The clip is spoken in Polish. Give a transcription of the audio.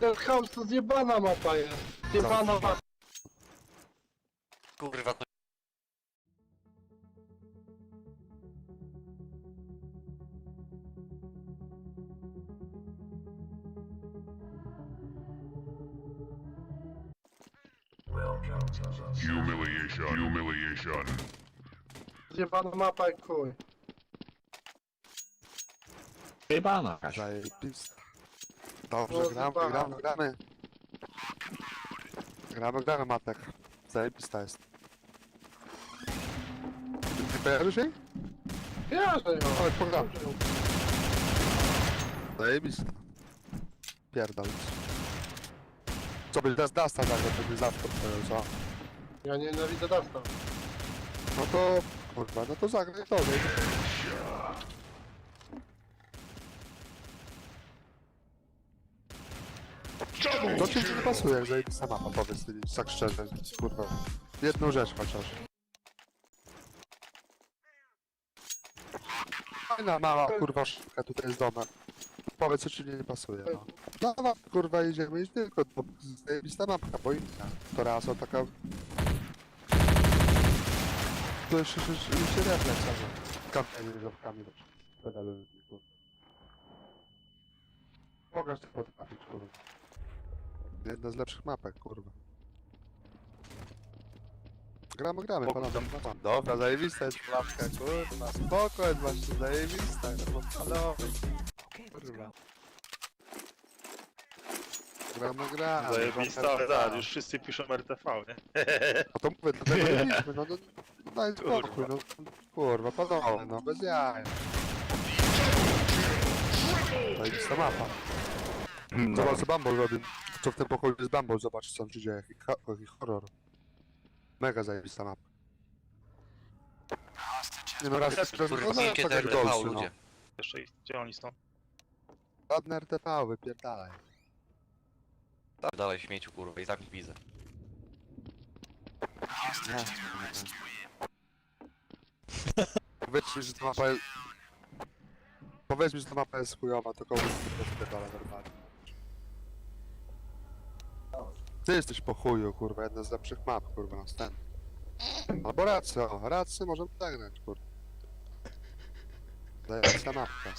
Ten house to zjebana mapa jest. Zjebana mapa. Kurwa, to... Humiliation. Humiliation. Zjebana mapa jak chuj. Jebana. Zajebiste. Dobrze, gramy, gramy, gramy. Gramy, gramy, Matek. Zajebista jest. Ty kojarzysz jej? Ja, że ją. Chodź. Zajebista. Pierdolić. Co byś Dust Dusta zagrał, to by zawsze co? Ja nienawidzę Dasta. No to, kurwa, no to zagraj to, nie? To ci nie pasuje, jak zajebista mapa, powiedz ty, tak szczerze, kurwa. Jedną rzecz chociaż. Fajna mała, kurwa, szybka tutaj jest doma. Powiedz, co ci nie pasuje, no. Dawa, kurwa, idziemy i tylko, bo zajebista mapka, bo inna. To raz, o taka... To jeszcze się, się refleks, ale... Kamienie z łapkami też. Pedale, kurwa. Pokaż to potrafić, kurwa. Jedna z lepszych mapek, kurwa. Gramy, gramy, panowie. Dobra, zajebista jest klapka, kurwa. Spoko jest właśnie, zajebista, no panowie. Kurwa. Gramy, gramy. Zajebista, gramy, tak, już wszyscy piszą RTV, nie? No to mówię, dlatego nie mieliśmy, no, no, no daj spokój, no, kurwa, panowie, no, bez jaj. Zajebista mapa. Zobacz, co Bumble robi. Co w tym pokoju jest Bumble, zobacz, co tam się dzieje, jaki, horror. Mega zajebista mapa. Nie no, raz jest Kurwa, no, no, tak te Dolsy, no. ludzie. Jeszcze ich, gdzie oni są? Ładne RTV, wypierdalaj. Tak, dalej śmieciu, kurwa, i tak widzę. Powiedz mi, że ta mapa jest... Powiedz mi, że ta mapa jest chujowa, to komuś to wypierdala normalnie. Ty jesteś po chuju, kurwa, jedna z lepszych map, kurwa, na stan. Albo rację, o, rację możemy zagrać, kurwa. Zajebista mapka.